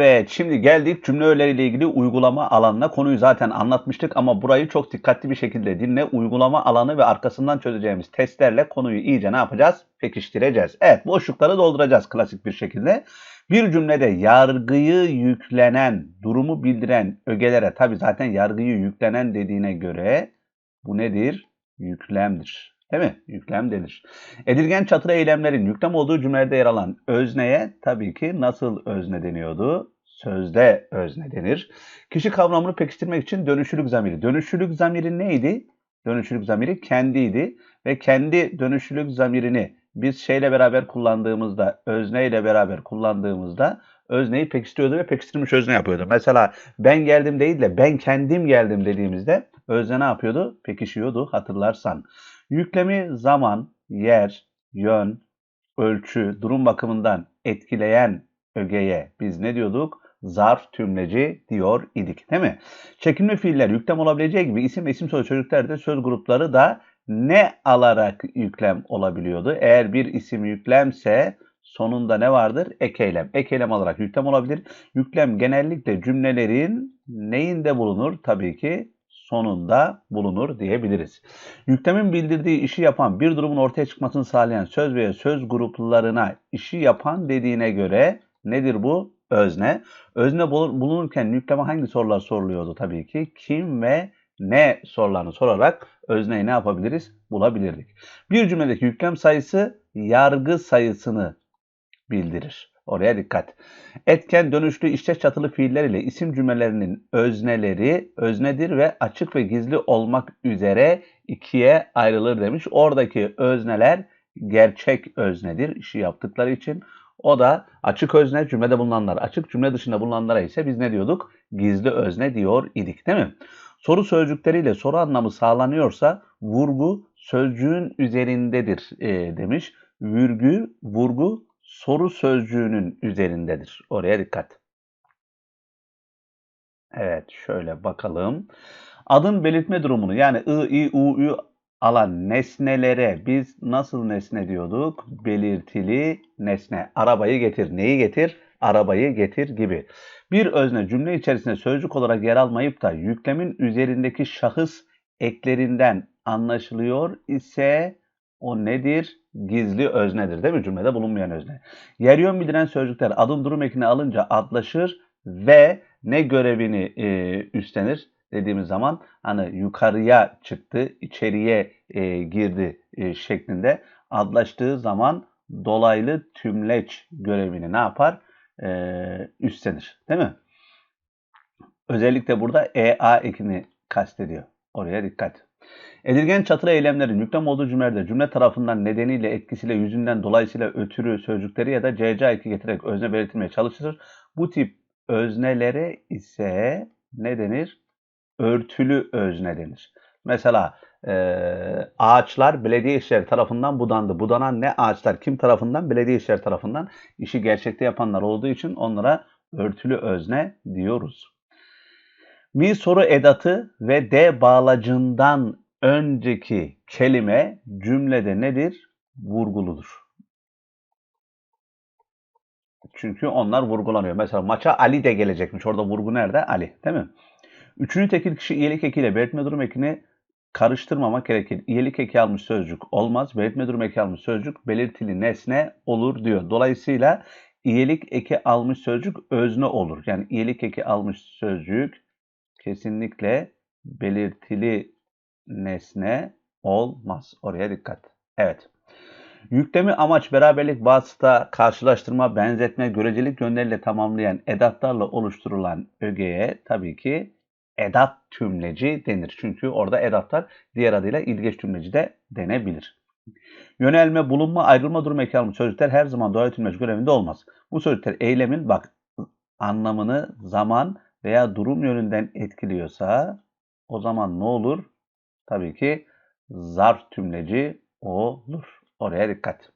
Evet, şimdi geldik cümle öğeleriyle ilgili uygulama alanına. Konuyu zaten anlatmıştık ama burayı çok dikkatli bir şekilde dinle. Uygulama alanı ve arkasından çözeceğimiz testlerle konuyu iyice ne yapacağız? Pekiştireceğiz. Evet, boşlukları dolduracağız klasik bir şekilde. Bir cümlede yargıyı yüklenen, durumu bildiren ögelere, tabi zaten yargıyı yüklenen dediğine göre bu nedir? Yüklemdir. Değil mi? Yüklem denir. Edilgen çatır eylemlerin yüklem olduğu cümlede yer alan özneye tabii ki nasıl özne deniyordu? Sözde özne denir. Kişi kavramını pekiştirmek için dönüşülük zamiri. Dönüşülük zamiri neydi? Dönüşülük zamiri kendiydi ve kendi dönüşülük zamirini biz şeyle beraber kullandığımızda, özneyle beraber kullandığımızda özneyi pekiştiriyordu ve pekiştirilmiş özne yapıyordu. Mesela ben geldim değil de ben kendim geldim dediğimizde özne ne yapıyordu? Pekişiyordu hatırlarsan. Yüklemi zaman, yer, yön, ölçü, durum bakımından etkileyen ögeye biz ne diyorduk? Zarf tümleci diyor idik değil mi? Çekimli fiiller yüklem olabileceği gibi isim ve isim soru çocuklarda söz grupları da ne alarak yüklem olabiliyordu? Eğer bir isim yüklemse sonunda ne vardır? Ek eylem. Ek eylem alarak yüklem olabilir. Yüklem genellikle cümlelerin neyinde bulunur? Tabii ki sonunda bulunur diyebiliriz. Yüklemin bildirdiği işi yapan bir durumun ortaya çıkmasını sağlayan söz veya söz gruplarına işi yapan dediğine göre nedir bu? Özne. Özne bulunurken yükleme hangi sorular soruluyordu tabii ki? Kim ve ne sorularını sorarak özneyi ne yapabiliriz? Bulabilirdik. Bir cümledeki yüklem sayısı yargı sayısını bildirir. Oraya dikkat. Etken, dönüşlü, işleş çatılı fiiller ile isim cümlelerinin özneleri öznedir ve açık ve gizli olmak üzere ikiye ayrılır demiş. Oradaki özneler gerçek öznedir işi yaptıkları için. O da açık özne cümlede bulunanlar, açık cümle dışında bulunanlara ise biz ne diyorduk? Gizli özne diyor idik değil mi? Soru sözcükleriyle soru anlamı sağlanıyorsa vurgu sözcüğün üzerindedir e, demiş. Vürgü, vurgu soru sözcüğünün üzerindedir. Oraya dikkat. Evet şöyle bakalım. Adın belirtme durumunu yani ı, i, u, ü alan nesnelere biz nasıl nesne diyorduk? Belirtili nesne. Arabayı getir. Neyi getir? Arabayı getir gibi. Bir özne cümle içerisinde sözcük olarak yer almayıp da yüklemin üzerindeki şahıs eklerinden anlaşılıyor ise o nedir? Gizli öznedir değil mi? Cümlede bulunmayan özne. Yer yön bildiren sözcükler adım durum ekini alınca adlaşır ve ne görevini e, üstlenir dediğimiz zaman hani yukarıya çıktı, içeriye e, girdi e, şeklinde adlaştığı zaman dolaylı tümleç görevini ne yapar? E, üstlenir. Değil mi? Özellikle burada EA ekini kastediyor. Oraya dikkat. Edilgen çatılı eylemlerin yüklem olduğu cümlelerde cümle tarafından nedeniyle, etkisiyle, yüzünden, dolayısıyla ötürü sözcükleri ya da CC eki getirerek özne belirtilmeye çalışılır. Bu tip öznelere ise ne denir? Örtülü özne denir. Mesela e, ağaçlar belediye işleri tarafından budandı. Budanan ne ağaçlar? Kim tarafından? Belediye işleri tarafından. İşi gerçekte yapanlar olduğu için onlara örtülü özne diyoruz. Bir soru edatı ve D bağlacından önceki kelime cümlede nedir? Vurguludur. Çünkü onlar vurgulanıyor. Mesela maça Ali de gelecekmiş. Orada vurgu nerede? Ali. Değil mi? Üçüncü tekil kişi iyilik ekiyle belirtme durum ekini karıştırmamak gerekir. İyilik eki almış sözcük olmaz. Belirtme durum eki almış sözcük belirtili nesne olur diyor. Dolayısıyla iyilik eki almış sözcük özne olur. Yani iyilik eki almış sözcük kesinlikle belirtili nesne olmaz. Oraya dikkat. Evet. Yüklemi amaç, beraberlik, vasıta, karşılaştırma, benzetme, görecelik yönleriyle tamamlayan edatlarla oluşturulan ögeye tabii ki edat tümleci denir. Çünkü orada edatlar diğer adıyla ilgeç tümleci de denebilir. Yönelme, bulunma, ayrılma durumu eki almış sözcükler her zaman doğal tümleci görevinde olmaz. Bu sözcükler eylemin bak anlamını zaman veya durum yönünden etkiliyorsa o zaman ne olur? Tabii ki zarf tümleci olur. Oraya dikkat.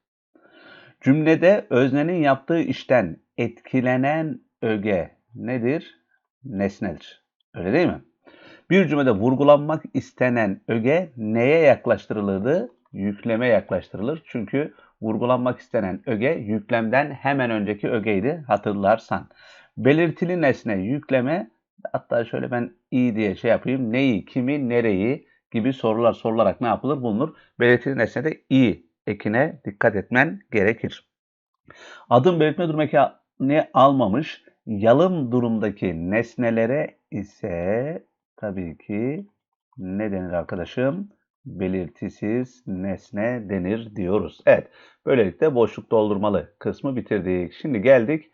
Cümlede öznenin yaptığı işten etkilenen öge nedir? Nesnedir. Öyle değil mi? Bir cümlede vurgulanmak istenen öge neye yaklaştırılırdı? Yükleme yaklaştırılır. Çünkü vurgulanmak istenen öge yüklemden hemen önceki ögeydi hatırlarsan. Belirtili nesne yükleme hatta şöyle ben i diye şey yapayım. Neyi, kimi, nereyi gibi sorular sorularak ne yapılır? Bulunur. Belirtili nesnede i ekine dikkat etmen gerekir. Adım belirtme durum ekini almamış. Yalın durumdaki nesnelere ise tabii ki ne denir arkadaşım? Belirtisiz nesne denir diyoruz. Evet, böylelikle boşluk doldurmalı kısmı bitirdik. Şimdi geldik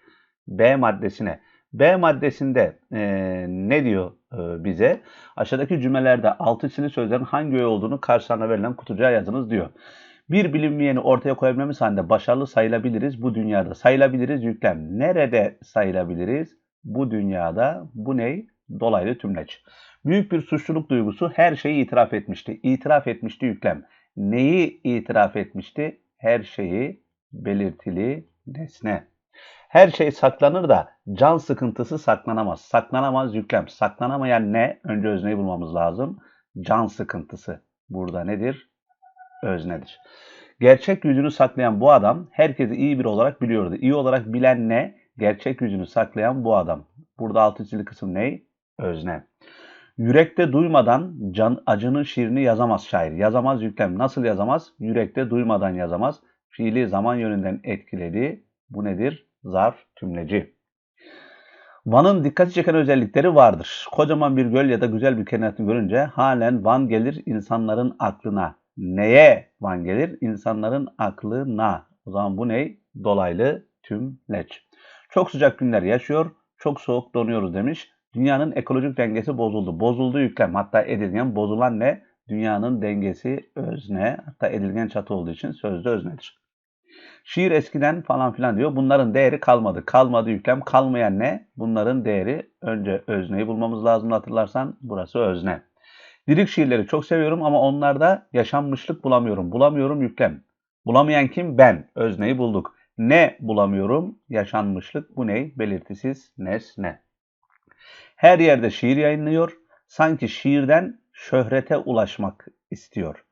B maddesine. B maddesinde e, ne diyor e, bize? Aşağıdaki cümlelerde altı çizili sözlerin hangi öğe olduğunu karşılarına verilen kutucuğa yazınız diyor. Bir bilinmeyeni ortaya koyabilmemiz halinde başarılı sayılabiliriz bu dünyada. Sayılabiliriz yüklem. Nerede sayılabiliriz? Bu dünyada. Bu ney? Dolaylı tümleç. Büyük bir suçluluk duygusu her şeyi itiraf etmişti. İtiraf etmişti yüklem. Neyi itiraf etmişti? Her şeyi belirtili nesne. Her şey saklanır da can sıkıntısı saklanamaz. Saklanamaz yüklem. Saklanamayan ne? Önce özneyi bulmamız lazım. Can sıkıntısı. Burada nedir? Öznedir. Gerçek yüzünü saklayan bu adam herkesi iyi bir olarak biliyordu. İyi olarak bilen ne? Gerçek yüzünü saklayan bu adam. Burada altı çizili kısım ne? Özne. Yürekte duymadan can, acının şiirini yazamaz şair. Yazamaz yüklem. Nasıl yazamaz? Yürekte duymadan yazamaz. Fiili zaman yönünden etkiledi. Bu nedir? Zarf tümleci. Van'ın dikkati çeken özellikleri vardır. Kocaman bir göl ya da güzel bir kenarını görünce halen Van gelir insanların aklına. Neye Van gelir? İnsanların aklına. O zaman bu ne? Dolaylı tümleç. Çok sıcak günler yaşıyor, çok soğuk donuyoruz demiş. Dünyanın ekolojik dengesi bozuldu. Bozuldu yüklem. Hatta edilgen bozulan ne? Dünyanın dengesi özne. Hatta edilgen çatı olduğu için sözde öznedir. Şiir eskiden falan filan diyor. Bunların değeri kalmadı. Kalmadı yüklem. Kalmayan ne? Bunların değeri önce özneyi bulmamız lazım hatırlarsan. Burası özne. Lirik şiirleri çok seviyorum ama onlarda yaşanmışlık bulamıyorum. Bulamıyorum yüklem. Bulamayan kim? Ben. Özneyi bulduk. Ne bulamıyorum? Yaşanmışlık. Bu ne? Belirtisiz nesne. Her yerde şiir yayınlıyor. Sanki şiirden şöhrete ulaşmak istiyor.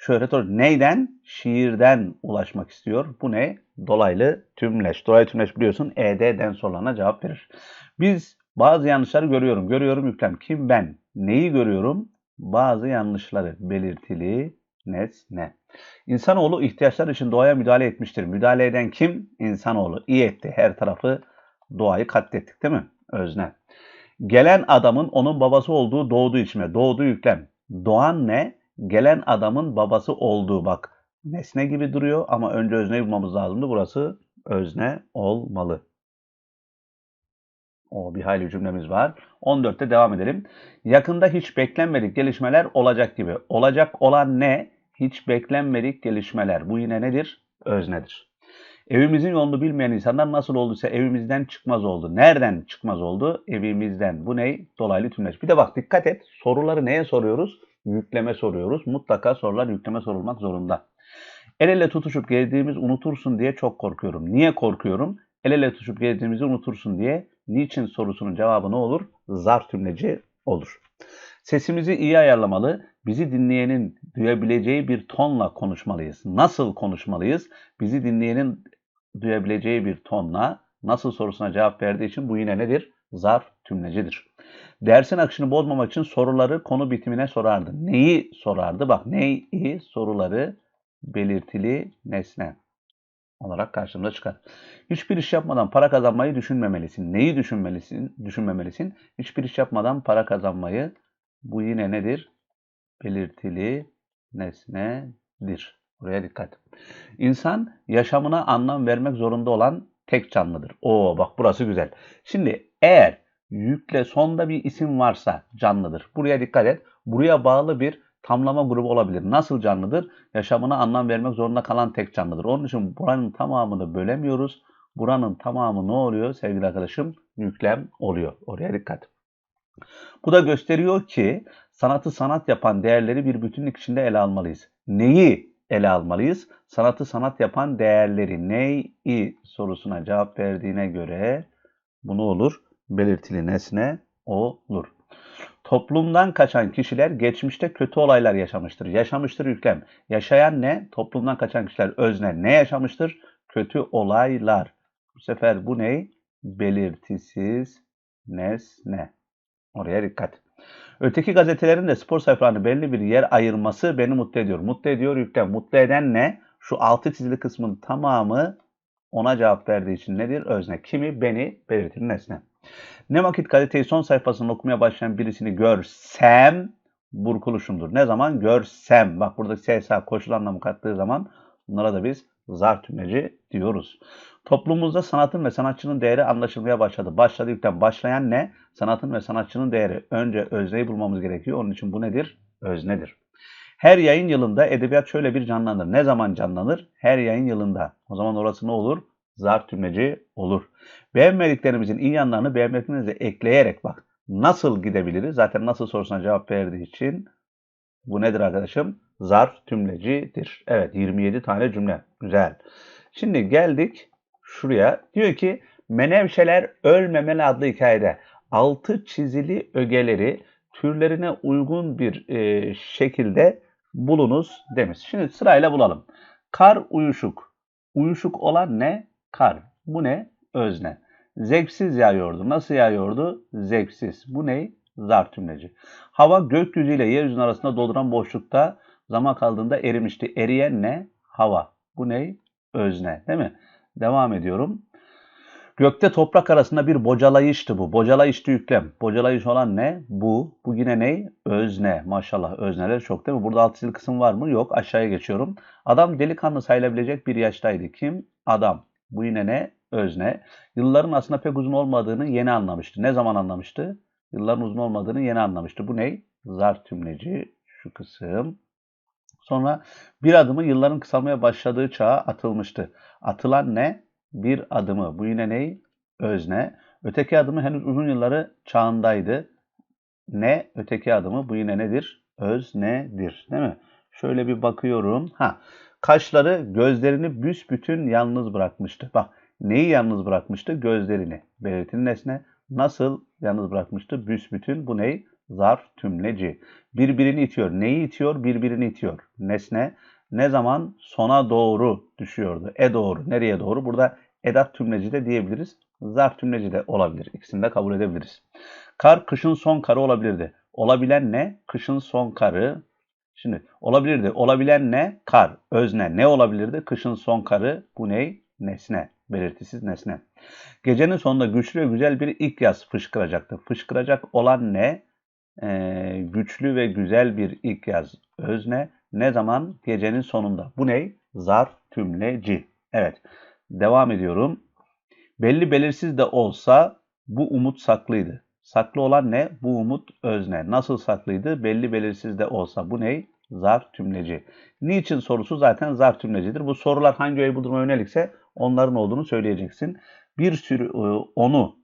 Şöhret neyden? Şiirden ulaşmak istiyor. Bu ne? Dolaylı tümleş. Dolaylı tümleş biliyorsun ED'den sorulana cevap verir. Biz bazı yanlışları görüyorum. Görüyorum yüklem. Kim ben? Neyi görüyorum? Bazı yanlışları belirtili nesne. İnsanoğlu ihtiyaçlar için doğaya müdahale etmiştir. Müdahale eden kim? İnsanoğlu. İyi etti. Her tarafı doğayı katlettik değil mi? Özne. Gelen adamın onun babası olduğu doğduğu içime. Doğduğu yüklem. Doğan ne? Gelen adamın babası olduğu bak. Nesne gibi duruyor ama önce özneyi bulmamız lazımdı. Burası özne olmalı. O bir hayli cümlemiz var. 14'te devam edelim. Yakında hiç beklenmedik gelişmeler olacak gibi. Olacak olan ne? Hiç beklenmedik gelişmeler. Bu yine nedir? Öznedir. Evimizin yolunu bilmeyen insanlar nasıl olduysa evimizden çıkmaz oldu. Nereden çıkmaz oldu? Evimizden. Bu ne? Dolaylı tümleç. Bir de bak dikkat et. Soruları neye soruyoruz? Yükleme soruyoruz. Mutlaka sorular yükleme sorulmak zorunda. El ele tutuşup gezdiğimiz unutursun diye çok korkuyorum. Niye korkuyorum? El ele tutuşup gezdiğimizi unutursun diye. Niçin sorusunun cevabı ne olur? Zarf tümleci olur. Sesimizi iyi ayarlamalı, bizi dinleyenin duyabileceği bir tonla konuşmalıyız. Nasıl konuşmalıyız? Bizi dinleyenin duyabileceği bir tonla nasıl sorusuna cevap verdiği için bu yine nedir? Zarf tümlecidir. Dersin akışını bozmamak için soruları konu bitimine sorardı. Neyi sorardı? Bak neyi soruları belirtili nesne olarak karşımıza çıkar. Hiçbir iş yapmadan para kazanmayı düşünmemelisin. Neyi düşünmelisin? Düşünmemelisin. Hiçbir iş yapmadan para kazanmayı bu yine nedir? Belirtili nesnedir. Buraya dikkat. İnsan yaşamına anlam vermek zorunda olan tek canlıdır. Oo bak burası güzel. Şimdi eğer yükle sonda bir isim varsa canlıdır. Buraya dikkat et. Buraya bağlı bir tamlama grubu olabilir. Nasıl canlıdır? Yaşamına anlam vermek zorunda kalan tek canlıdır. Onun için buranın tamamını bölemiyoruz. Buranın tamamı ne oluyor sevgili arkadaşım? Yüklem oluyor. Oraya dikkat. Bu da gösteriyor ki sanatı sanat yapan değerleri bir bütünlük içinde ele almalıyız. Neyi ele almalıyız? Sanatı sanat yapan değerleri neyi sorusuna cevap verdiğine göre bunu olur? Belirtili nesne olur. Toplumdan kaçan kişiler geçmişte kötü olaylar yaşamıştır. Yaşamıştır yüklem. Yaşayan ne? Toplumdan kaçan kişiler özne. Ne yaşamıştır? Kötü olaylar. Bu sefer bu ne? belirtisiz nesne. Oraya dikkat. Öteki gazetelerin de spor sayfalarını belli bir yer ayırması beni mutlu ediyor. Mutlu ediyor yüklem. Mutlu eden ne? Şu altı çizili kısmın tamamı ona cevap verdiği için nedir? Özne. Kimi? Beni belirtir nesne. Ne vakit gazeteyi son sayfasını okumaya başlayan birisini görsem burkuluşumdur. Ne zaman? Görsem. Bak burada SSA koşul anlamı kattığı zaman bunlara da biz zar tümleci diyoruz. Toplumumuzda sanatın ve sanatçının değeri anlaşılmaya başladı. Başladı yüklem. Başlayan ne? Sanatın ve sanatçının değeri. Önce özneyi bulmamız gerekiyor. Onun için bu nedir? Öznedir. Her yayın yılında edebiyat şöyle bir canlanır. Ne zaman canlanır? Her yayın yılında. O zaman orası ne olur? Zar tümleci olur. Beğenmediklerimizin iyi yanlarını beğenmediklerimize ekleyerek bak. Nasıl gidebiliriz? Zaten nasıl sorusuna cevap verdiği için bu nedir arkadaşım? Zarf tümlecidir. Evet 27 tane cümle. Güzel. Şimdi geldik şuraya. Diyor ki Menevşeler Ölmemeli adlı hikayede altı çizili ögeleri türlerine uygun bir e, şekilde bulunuz demiş. Şimdi sırayla bulalım. Kar uyuşuk. Uyuşuk olan ne? Kar. Bu ne? Özne. Zevksiz yağıyordu. Nasıl yağıyordu? Zevksiz. Bu ne? Zar tümleci. Hava gökyüzüyle yeryüzünün arasında dolduran boşlukta zaman kaldığında erimişti. Eriyen ne? Hava. Bu ne? Özne. Değil mi? Devam ediyorum. Gökte toprak arasında bir bocalayıştı bu. Bocalayıştı yüklem. Bocalayış olan ne? Bu. Bu yine ne? Özne. Maşallah özneler çok değil mi? Burada alt çizili kısım var mı? Yok. Aşağıya geçiyorum. Adam delikanlı sayılabilecek bir yaştaydı. Kim? Adam. Bu yine ne? Özne. Yılların aslında pek uzun olmadığını yeni anlamıştı. Ne zaman anlamıştı? Yılların uzun olmadığını yeni anlamıştı. Bu ne? Zar tümleci. Şu kısım. Sonra bir adımı yılların kısalmaya başladığı çağa atılmıştı. Atılan ne? Bir adımı. Bu yine ne? Özne. Öteki adımı henüz uzun yılları çağındaydı. Ne? Öteki adımı. Bu yine nedir? Öznedir. Değil mi? Şöyle bir bakıyorum. Ha, kaşları gözlerini büsbütün yalnız bırakmıştı. Bak neyi yalnız bırakmıştı? Gözlerini. Belirtili nesne. Nasıl yalnız bırakmıştı? Büsbütün. Bu ney? Zarf tümleci. Birbirini itiyor. Neyi itiyor? Birbirini itiyor. Nesne ne zaman sona doğru düşüyordu? E doğru. Nereye doğru? Burada edat tümleci de diyebiliriz. Zarf tümleci de olabilir. İkisini de kabul edebiliriz. Kar kışın son karı olabilirdi. Olabilen ne? Kışın son karı. Şimdi olabilirdi. Olabilen ne? Kar. Özne. Ne olabilirdi? Kışın son karı. Bu ne? Nesne. Belirtisiz nesne. Gecenin sonunda güçlü ve güzel bir ilk yaz fışkıracaktı. Fışkıracak olan ne? Ee, güçlü ve güzel bir ilk yaz. Özne. Ne zaman? Gecenin sonunda. Bu ne? Zarf tümleci. Evet. Devam ediyorum. Belli belirsiz de olsa bu umut saklıydı. Saklı olan ne? Bu umut özne. Nasıl saklıydı? Belli belirsiz de olsa. Bu ne? Zarf tümleci. Niçin sorusu zaten zarf tümlecidir. Bu sorular hangi öğe buldurma yönelikse onların olduğunu söyleyeceksin. Bir sürü e, onu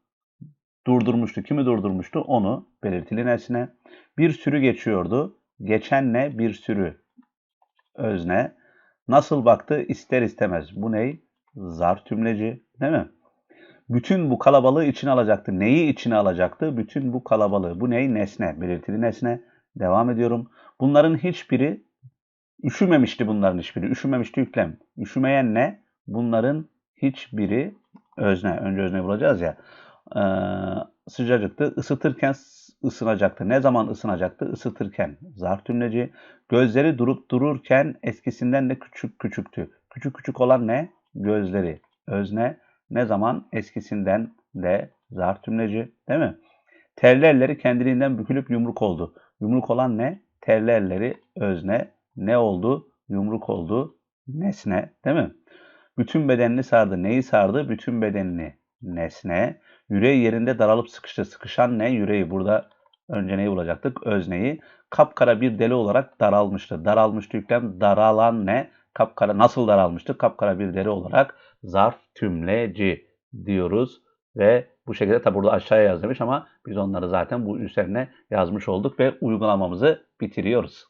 durdurmuştu. Kimi durdurmuştu? Onu belirtili nesne. Bir sürü geçiyordu. Geçen ne? Bir sürü özne. Nasıl baktı? İster istemez. Bu ney? Zar tümleci. Değil mi? Bütün bu kalabalığı içine alacaktı. Neyi içine alacaktı? Bütün bu kalabalığı. Bu ney? Nesne. Belirtili nesne. Devam ediyorum. Bunların hiçbiri üşümemişti bunların hiçbiri. Üşümemişti yüklem. Üşümeyen ne? Bunların hiçbiri özne. Önce özne bulacağız ya. Ee, sıcacıktı. Isıtırken ısınacaktı. Ne zaman ısınacaktı? Isıtırken. Zarf tümleci. Gözleri durup dururken eskisinden de küçük küçüktü. Küçük küçük olan ne? Gözleri. Özne. Ne zaman? Eskisinden de zarf tümleci. Değil mi? Terlerleri kendiliğinden bükülüp yumruk oldu. Yumruk olan ne? Terlerleri özne. Ne oldu? Yumruk oldu. Nesne. Değil mi? Bütün bedenini sardı. Neyi sardı? Bütün bedenini. Nesne. Yüreği yerinde daralıp sıkıştı. Sıkışan ne? Yüreği. Burada önce neyi bulacaktık? Özneyi. Kapkara bir deli olarak daralmıştı. Daralmıştı yüklem. Daralan ne? Kapkara nasıl daralmıştı? Kapkara bir deri olarak zarf tümleci diyoruz. Ve bu şekilde tabi burada aşağıya yaz demiş ama biz onları zaten bu üzerine yazmış olduk ve uygulamamızı bitiriyoruz.